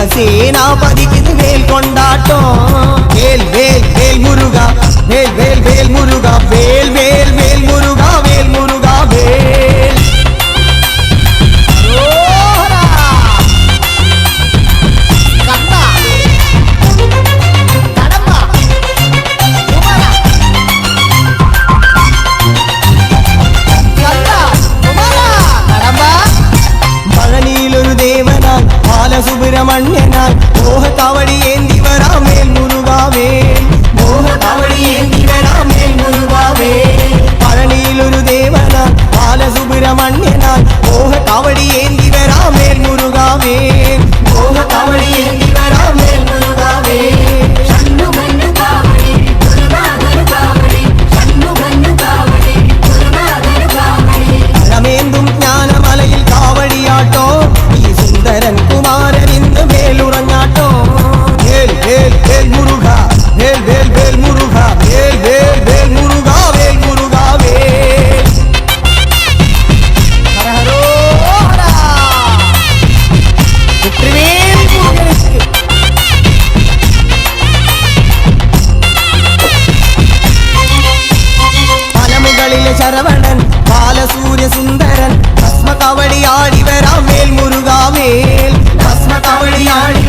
சேனாபதிக்கு இது வேல் கொண்டாட்டம். வேல் வேல் வேல் முருகா. பாலசுப்பிரமணியனாய் மோக காவடி ஏந்தி வரா மேல் முருகாவே. மோக காவடி ஏந்தி வரா மேல் பழனியில் ஒரு தேவனாய் பாலசுப்பிரமணியனாய் மோக காவடி ஏந்தி வரா மேல் முருகாவே. കാലങ്ങളിലെ ശരവണൻ ബാലസൂര്യ സുന്ദരൻ ഭസ്മ കവടിയാടി വരാ മേൽ മുരുകാമേൽ. ഭസ്മ കവടിയാടി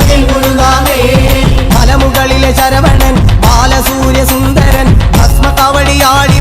മേൽ മുരുകാമേൽ. മലമുകളിലെ ശരവണൻ ബാലസൂര്യ സുന്ദരൻ ഭസ്മ കവടിയാടി